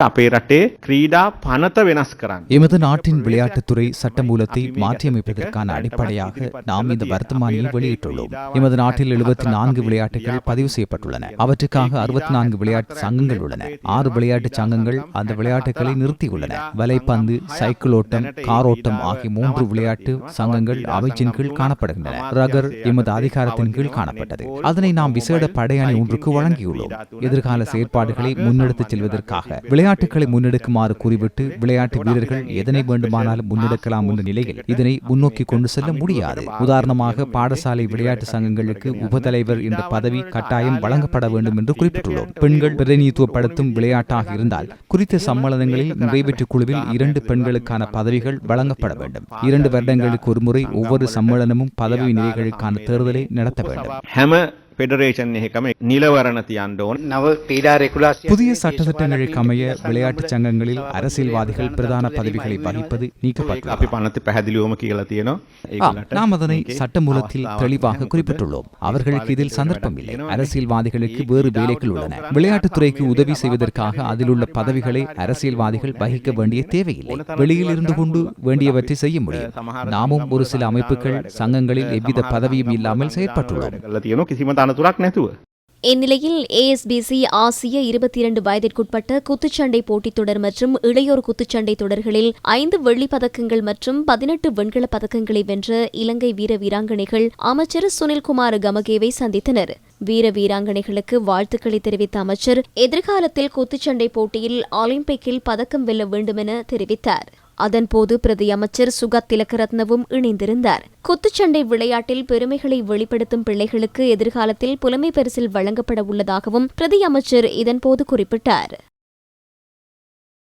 අපේ රටේ ක්‍රීඩා පනත වෙනස් කරන්න. எமது நாட்டின் விளையாட்டுத்துறை சட்டமூலத்தை மாற்றியமைப்பதற்கான அடிப்படையாக நாம் இந்த வர்த்தமானியை வெளியிட்டுள்ளோம் எமது நாட்டில் எழுபத்தி நான்கு விளையாட்டுகள் பதிவு செய்யப்பட்டுள்ளன அவற்றுக்காக அறுபத்தி நான்கு விளையாட்டு சங்கங்கள் உள்ளன ஆறு விளையாட்டு சங்கங்கள் அந்த விளையாட்டுகளை நிறுத்தியுள்ளன வலைப்பந்து சைக்கிள் ஓட்டம் கார் ஓட்டம் ஆகிய மூன்று விளையாட்டு சங்கங்கள் அமைச்சின் கீழ் காணப்படுகின்றன ரகர் எமது அதிகாரத்தின் கீழ் காணப்பட்டது அதனை நாம் விசேட படையணி ஒன்றுக்கு வழங்கியுள்ளோம் எதிர்கால செயற்பாடுகளை முன்னெடுத்துச் செல்வதற்காக விளையாட்டுகளை முன்னெடுக்குமாறு கூறிவிட்டு விளையாட்டு வீரர்கள் எதனை வேண்டுமானாலும் முன்னெடுக்கலாம் என்ற நிலையில் இதனை முன்னோக்கி கொண்டு செல்ல முடியாது. உதாரணமாக பாடசாலை விளையாட்டு சங்கங்களுக்கு உபதலைவர் என்ற பதவி கட்டாயம் வழங்கப்பட வேண்டும் என்று குறிப்பிட்டுள்ளோம். பெண்கள் பிரதிநிதித்துவப்படுத்தும் விளையாட்டாக இருந்தால் குறித்த சம்மேளனங்களில் நிறைவேற்று குழுவில் இரண்டு பெண்களுக்கான பதவிகள் வழங்கப்பட வேண்டும். இரண்டு வருடங்களுக்கு ஒருமுறை ஒவ்வொரு சம்மேளனமும் பதவி நிலைகளுக்கான தேர்தலை நடத்த வேண்டும். ஃபெடரேஷன் நிகழ்ச்சி நிலவரண தியாண்டோன் நவ பீடா ரெகுலாசி புதிய சட்டத்திட்டங்களுக்கு அமைய விளையாட்டுச் சங்கங்களில் அரசியல்வாதிகள் பிரதான பதவிகளை வகிப்பது நீக்கப்பட்டது அப்படி பணத்தை பகதிலியோம கீழத்தியனோ நாம் அதனை சட்டமூலத்தில் தெளிவாக குறிப்பிட்டுள்ளோம் அவர்களுக்கு இதில் சந்தர்ப்பம் இல்லை அரசியல்வாதிகளுக்கு வேறு வேலைகள் உள்ளன விளையாட்டுத்துறைக்கு உதவி செய்வதற்காக அதில் உள்ள பதவிகளை அரசியல்வாதிகள் வகிக்க வேண்டிய தேவையில்லை வெளியில் இருந்து கொண்டு வேண்டியவற்றை செய்ய முடியும் நாமும் ஒரு சில அமைப்புகள் சங்கங்களில் எவ்வித பதவியும் இல்லாமல் செயற்பட்டுள்ளோம் තනතුරක් නැතුව. இந்நிலையில் ஏஎஸ்பிசி ஆசிய இருபத்தி இரண்டு வயதிற்குட்பட்ட குத்துச்சண்டை போட்டித் தொடர் மற்றும் இளையோர் குத்துச்சண்டை தொடர்களில் ஐந்து வெள்ளிப் பதக்கங்கள் மற்றும் பதினெட்டு வெண்கலப் பதக்கங்களை வென்ற இலங்கை வீர வீராங்கனைகள் அமைச்சர் சுனில்குமார் கமகேவை சந்தித்தனர் வீர வீராங்கனைகளுக்கு வாழ்த்துக்களை தெரிவித்த அமைச்சர் எதிர்காலத்தில் குத்துச்சண்டை போட்டியில் ஒலிம்பிக்கில் பதக்கம் வெல்ல வேண்டுமென தெரிவித்தார் அதன்போது பிரதி அமைச்சர் சுகத் திலகரத்னவும் இணைந்திருந்தார். குத்துச்சண்டை விளையாட்டில் பெருமைகளை வெளிப்படுத்தும் பிள்ளைகளுக்கு எதிர்காலத்தில் புலமை பரிசில் வழங்கப்பட உள்ளதாகவும் பிரதி அமைச்சர் இதன்போது குறிப்பிட்டார்.